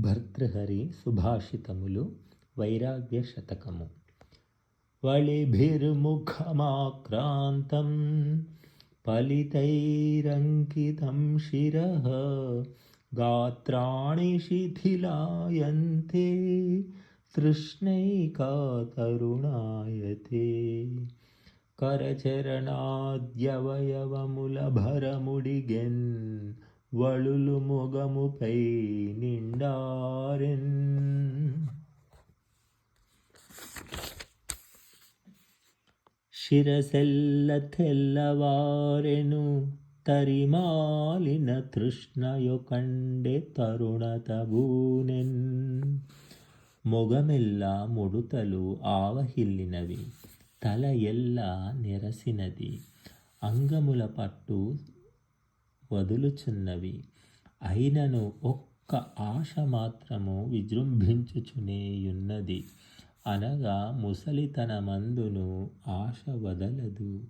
భర్తృహరి సుభాషితములు వైరాగ్య శతకము. వళిభిర్ముఖమాక్రాంతం ఫలితైరంకితం శిర గాత్రాణి శిథిలాయంతే తృష్ణైకాతరుణాయతే. కరచరణాద్యవయవముల భరముడిగెన్ వళులు మొగముపై నిండారెన్. శిరసెల్ల తెల్లవారెను తరిమాలిన తృష్ణయొకండె తరుణత బూనెన్ మొగమెల్ల ముడుతలు ఆవహిల్లినవి తల ఎల్ల నెరసినది అంగముల పట్టు వదులుచున్నవి. అయినను ఒక్క ఆశ మాత్రము విజృంభించుచునేయున్నది. అనగా ముసలితనమందును ఆశ వదలదు.